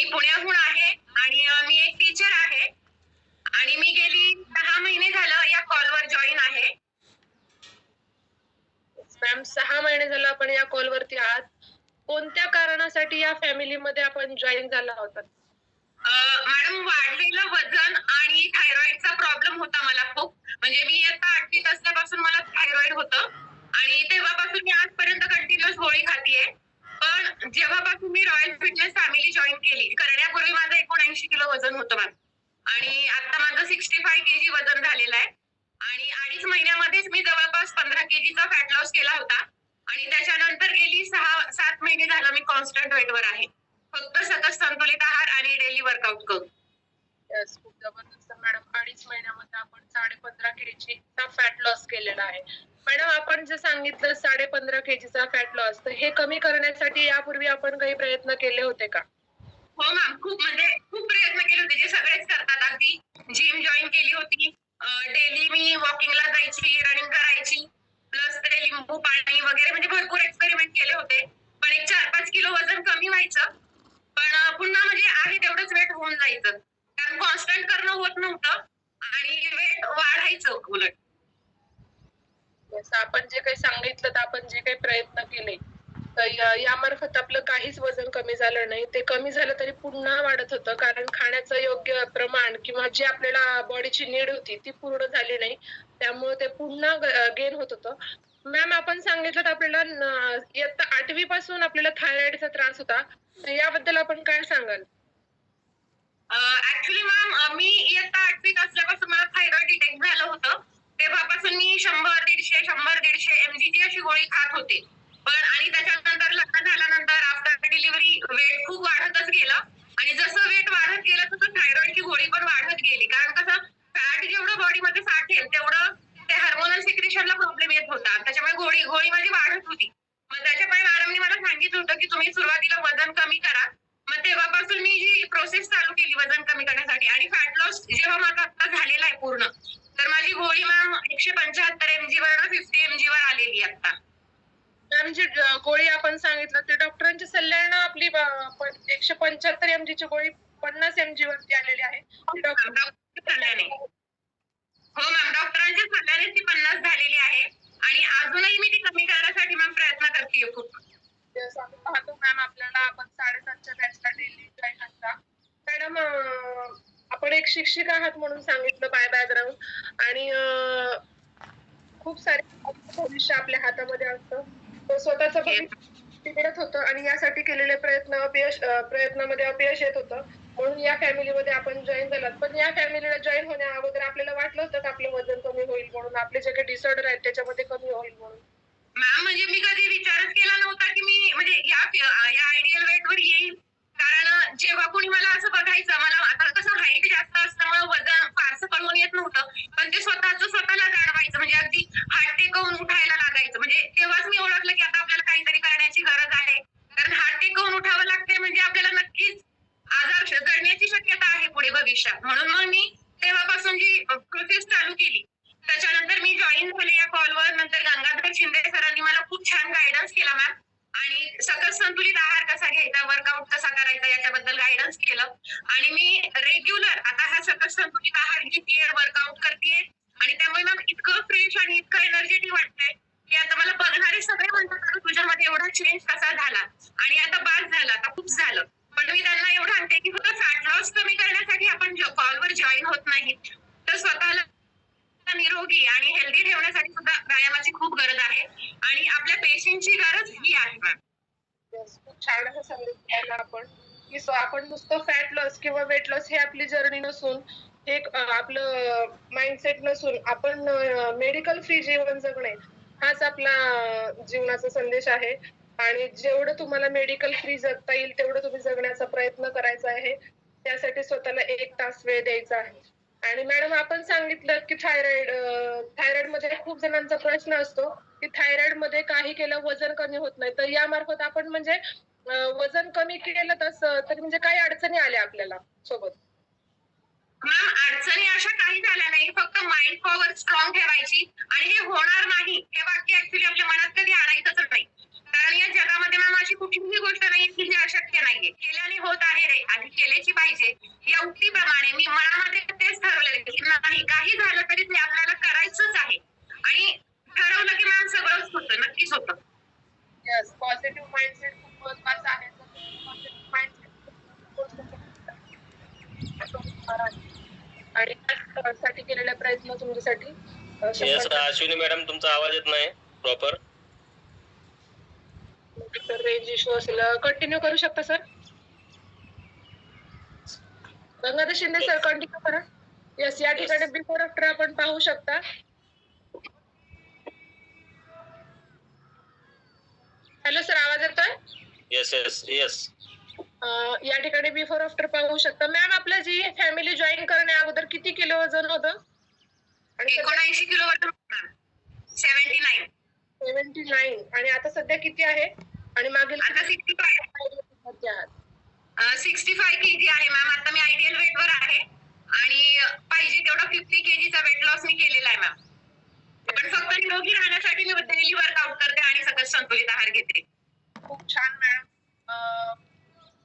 मी पुण्याहून आहे आणि मी एक टीचर आहे. आणि मी गेली दहा महिने झालं या कॉलवर जॉईन आहे. मॅम सहा महिने झालं आपण या कॉलवरती आहात. कोणत्या कारणासाठी या फॅमिलीमध्ये आपण जॉईन झाला होता? मॅडम वाढलेलं वजन आणि थायरॉइडचा प्रॉब्लेम होता मला खूप. म्हणजे मी आता आठवीत असल्यापासून मला थायरॉइड होतं. आणि तेव्हापासून मी आजपर्यंत कंटिन्युअस गोळी खातीये. पण जेव्हापासून मी रॉयल फिटनेस फॅमिली जॉईन केली करण्यापूर्वी माझं एकोणऐंशी किलो वजन होतं मॅम. आणि आता माझं सिक्स्टी फाय के जी वजन झालेलं आहे. आणि अडीच महिन्यामध्येच मी जवळपास पंधरा के जीचा फॅट लॉस केला होता. आणि त्याच्यानंतर गेली सहा सात महिने झालं मी कॉन्स्टंट वेटवर आहे. फक्त सतत संतुलित आहार आणि डेली वर्कआउट करून खूप जबरदस्त. मॅडम अडीच महिन्यामध्ये आपण साडे पंधरा केजीचा फॅट लॉस केलेला आहे. मॅडम आपण जे सांगितलं साडे पंधरा केजीचा फॅट लॉस तर हे कमी करण्यासाठी यापूर्वी आपण काही प्रयत्न केले होते का? हो मॅम खूप म्हणजे खूप प्रयत्न केले होते जे सगळेच करतात अगदी जिम जॉईन केली होती डेली मी वॉकिंगला जायची रनिंग करायची प्लस ते लिंबू पाणी वगैरे म्हणजे भरपूर एक्सपेरिमेंट केले होते पण एक चार पाच किलो वजन कमी व्हायचं पण अं, पुन्हा म्हणजे आहे तेवढंच वेट होऊन जायचं कारण कॉन्स्टंट करणं होत नव्हतं आणि वेट वाढायचं उलट Yes, आपण जे काही सांगितलं तर आपण जे काही प्रयत्न केले तर या- यामार्फत आपलं काहीच वजन कमी झालं नाही. ते कमी झालं तरी पुन्हा वाढत होतं कारण खाण्याचं योग्य प्रमाण किंवा जी आपल्याला बॉडीची नीड होती ती पूर्ण झाली नाही. त्यामुळे ते पुन्हा गेन होत होतं. मॅम आपण सांगितलं तर आपल्याला इयत्ता आठवी पासून आपल्याला थायरॉइडचा त्रास होता. तर याबद्दल आपण काय सांगाल? ऍक्च्युली मॅम मी इयत्ता आठवीत असल्यापासून मला थायरॉइड डिटेक्ट झालं होतं तेव्हापासून मी शंभर दीडशे शंभर दीडशे एमजीची अशी गोळी खात होते पण आणि त्याच्यानंतर लग्न झाल्यानंतर आफ्टर डिलिव्हरी वेट खूप वाढतच गेलं आणि जसं वेट वाढत गेलं तसं थायरॉइडची गोळी पण वाढत गेली कारण कसं फॅट जेवढं बॉडीमध्ये साठेल तेवढं ते हार्मोनल सिक्रेशनला प्रॉब्लेम येत होता. त्याच्यामुळे गोळी गोळी माझी वाढत होती. मग त्याच्यामुळे मॅडमनी मला सांगितलं होतं की तुम्ही सुरुवातीला वजन कमी करा. मग तेव्हापासून मी जी प्रोसेस चालू केली वजन कमी करण्यासाठी. आणि फॅट लॉस जेव्हा माझा आता झालेला आहे पूर्ण तर माझी गोळी मॅम एकशे पंच्याहत्तर एमजी वर फिफ्टी एमजी वर आलेली आहे आता. जी गोळी आपण सांगितलं ते डॉक्टरांच्या सल्ल्यानं आपली एकशे पंच्याहत्तर एमजी ची गोळी पन्नास एमजी वरती आलेली आहे. डॉक्टर डॉक्टरांच्या सल्ल्याने. हो मॅम डॉक्टरांच्या सल्ल्याने ती पन्नास झालेली आहे आणि अजूनही मी ती कमी करण्यासाठी मॅम प्रयत्न करते खूप. आपण पाहतो मॅम आपल्याला आपण साडेसातच्या बॅचला डेली जॉईन असता. मॅडम आपण एक शिक्षिका आहात म्हणून सांगितलं बाय बॅकग्राऊंड आणि खूप सारे भविष्य आपल्या हातामध्ये असतं. तो स्वतःचं भविष्य बिघडत होतं आणि यासाठी केलेले प्रयत्न अपयश प्रयत्नामध्ये अपयश येत होतं. म्हणून या फॅमिलीमध्ये आपण जॉईन झालात. पण या फॅमिलीला जॉईन होण्या अगोदर आपल्याला वाटलं होतं की आपलं वजन कमी होईल म्हणून? आपले जे काही डिसऑर्डर आहेत त्याच्यामध्ये कमी होईल म्हणून. मॅम म्हणजे मी कधी विचारच केला नव्हता की मी म्हणजे या या आयडियल वेट वर येईल. कारण जेव्हा कोणी मला असं बघायचं मला आता कसं हाईट जास्त असल्यामुळे वजन फारसं कळून येत नव्हतं. पण ते स्वतःच स्वतःला जाणवायचं. म्हणजे अगदी हात टेकवून उठायला लागायचं. म्हणजे तेव्हाच मी ओळखलं की आता आपल्याला काहीतरी करण्याची गरज आहे कारण हात टेकवून उठावं लागते म्हणजे आपल्याला नक्कीच आजार श- जळण्याची शक्यता आहे म्हणून मग मी तेव्हापासून जी प्रोसेस चालू केली. त्याच्यानंतर मी जॉईन झाले या कॉलवर नंतर गंगाधर शिंदे सरांनी मला खूप छान गायडन्स केला मॅम आणि सकस संतुलित आहार कसा घ्यायचा वर्कआउट कसा करायचा याच्याबद्दल गायडन्स केलं. आणि मी रेग्युलर आता हा सकस संतुलित आहार घेते वर्कआउट करते आणि त्यामुळे मॅम इतकं फ्रेश आणि इतकं एनर्जेटिक वाटतंय की आता मला बघणारे सगळे म्हणतात तुझ्यामध्ये एवढा चेंज कसा झाला? आणि आता खूप झालं पण मी त्यांना एवढं सांगते की फक्त फॅट लॉस कमी करण्यासाठी आपण कॉलवर जॉईन होत नाही तर स्वतःला निरोगी आणि हेल्दी ठेवण्यासाठी सुद्धा व्यायामाची खूप गरज आहे. आणि आपल्या पेशंटची गरज ही आहे. मॅम खूप छान असं संदेश द्यायला आपण. की आपण नुसतं फॅट लॉस किंवा वेट लॉस हे आपली जर्नी नसून हे एक, आपलं माइंडसेट नसून आपण मेडिकल फ्री जीवन जगणे हाच आपला जीवनाचा संदेश आहे. आणि जेवढं तुम्हाला मेडिकल फ्री जगता येईल तेवढं तुम्ही जगण्याचा प्रयत्न करायचा आहे. त्यासाठी स्वतःला एक तास वेळ द्यायचा आहे. आणि मॅडम आपण सांगितलं की थायरॉइड थायरॉइडमध्ये खूप जणांचा प्रश्न असतो की थायरॉइडमध्ये काही केलं वजन कमी होत नाही. तर यामार्फत आपण म्हणजे वजन कमी केलं तसं तर म्हणजे काही अडचणी आल्या आपल्याला सोबत? मॅम अडचणी अशा काही झाल्या नाही. फक्त माइंड पॉवर स्ट्रॉंग ठेवायची. आणि हे होणार नाही. हे वाक्य ऍक्च्युली आपल्या मनात कधी आणायचंच नाही. कारण या जगामध्ये मॅम अशी कुठलीही गोष्ट नाही की जी अशक्य नाहीये. केल्याने होत आहे रे. आणि केल्याची पाहिजे. या उक्तीप्रमाणे मी मनामध्ये तेच ठरवलेलं की नाही काही झालं तरी ते आपल्याला करायचंच आहे. आणि ठरवलं की मॅम सगळंच होतं नक्कीच होतं. येस पॉझिटिव्ह माइंडसेट खूप महत्त्वाचा आहे. आणि त्यासाठी केलेले प्रयत्न तुमच्यासाठी अश्विनी मॅडम तुमचा आवाज येत नाही प्रॉपर रेंज इश्यू असेल. कंटिन्यू करू शकता sir Gangadhar Shinde sir continue करा. येस या ठिकाणी बिफोर आफ्टर आपण पाहू शकता. हॅलो सर आवाज येतोय? येस येस येस या ठिकाणी बिफोर आफ्टर पाहू शकता. मॅम आपलं जी फॅमिली जॉईन करण्या अगोदर किती किलो वजन होतं? आणि एकोणऐंशी kilo ma'am seventy nine seventy nine आणि आता सध्या किती आहे? आणि मागील आता sixty five sixty five K G आहे मॅम आता मी आयडियल वेट वर आहे. आणि पाहिजे तेवढा फिफ्टी के जीचा वेट लॉस मी केलेला आहे मॅम पण फक्त निरोगी राहण्यासाठी मी डेली वर्कआउट करते आणि सतत संतुलित आहार घेते. खूप छान मॅम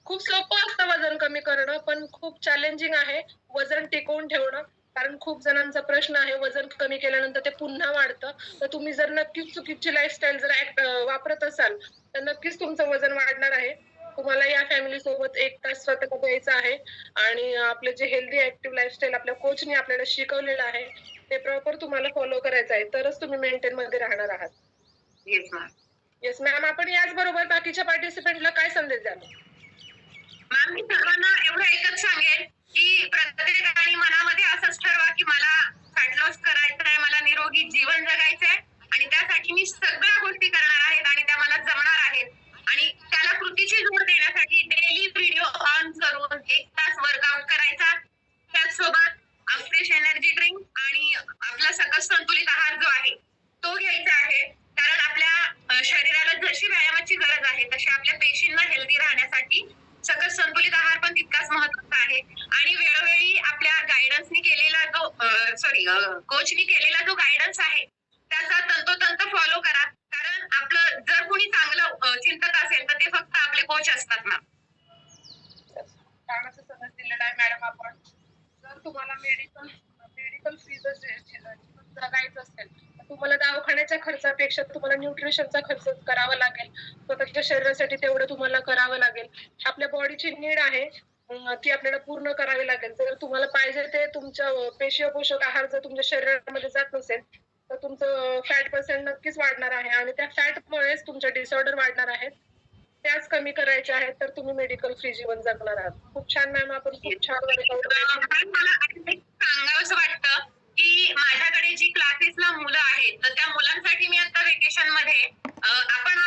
खूप सोपं असतं वजन कमी करणं पण खूप चॅलेंजिंग आहे वजन टिकवून ठेवणं. कारण खूप जणांचा प्रश्न आहे वजन कमी केल्यानंतर ते पुन्हा वाढतं. तर तुम्ही जर नक्कीच चुकीची लाईफस्टाईल जर वापरत असाल तर नक्कीच तुमचं वजन वाढणार आहे. तुम्हाला या फॅमिली सोबत एक तास स्वतः द्यायचा आहे. आणि आपले जे हेल्दी ऍक्टिव्ह लाईफस्टाईल आपल्या कोचने आपल्याला शिकवलेलं आहे ते प्रॉपर तुम्हाला फॉलो करायचं आहे. तरच तुम्ही मेंटेन मध्ये राहणार आहात. येस मॅम येस मॅम आपण याचबरोबर बाकीच्या पार्टिसिपेंटला काय संदेश द्याल? मॅम मी सर्वांना एवढं एकच सांगेन की प्रत्येकाने मनामध्ये असंच ठरवा की मला फॅटलॉस करायचं आहे मला निरोगी जीवन जगायचं आहे आणि त्यासाठी मी सगळ्या गोष्टी करणार आहेत आणि त्या मला जमणार आहेत. आणि त्याला कृतीची जोड देण्यासाठी डेली व्हिडिओ ऑन करून एक तास वर्कआउट करायचा. त्याचसोबत फ्रेश एनर्जी ड्रिंक आणि आपला सकस संतुलित आहार जो आहे तो घ्यायचा आहे. कारण आपल्या शरीराला जशी व्यायामाची गरज आहे तशी आपल्या पेशींना हेल्दी राहण्यासाठी सकस संतुलित आहार पण तितकाच महत्त्वाचा आहे. आणि वेळोवेळी आपल्या गायडन्सनी केलेला जो सॉरी कोचनी केलेला जो गायडन्स आहे त्याचा तंतोतंत फॉलो करा कारण आपलं जर कोणी चांगलं अ, चिंतक असेल तर ते फक्त आपले कोच असतात ना छान असं समज दिलेला आहे मॅडम आपण जर तुम्हाला मेडिकल मेडिकल फ्री जर जे- जे- जीवन जगायचं असेल तर तुम्हाला दवाखान्याच्या खर्चापेक्षा तुम्हाला न्यूट्रिशनचा खर्च करावा लागेल. स्वतःच्या शरीरासाठी तेवढं तुम्हाला करावं लागेल. आपल्या बॉडीची नीड आहे ती आपल्याला पूर्ण करावी लागेल. जर तुम्हाला पाहिजे ते तुमच्या पेशीय पोषक आहार जर तुमच्या शरीरामध्ये जात नसेल तर तुमचं फॅट पर्सेंट नक्कीच वाढणार आहे. आणि त्या फॅटमुळेच तुमचे डिसऑर्डर वाढणार आहेत. त्याच कमी करायच्या आहेत तर तुम्ही मेडिकल फ्री जीवन जगणार आहात. खूप छान मॅम आपण खूप छान मला एक सांगावंसं वाटतं. की माझ्याकडे जी क्लासेसला मुलं आहेत तर त्या मुलांसाठी मी आता वेकेशनमध्ये आपण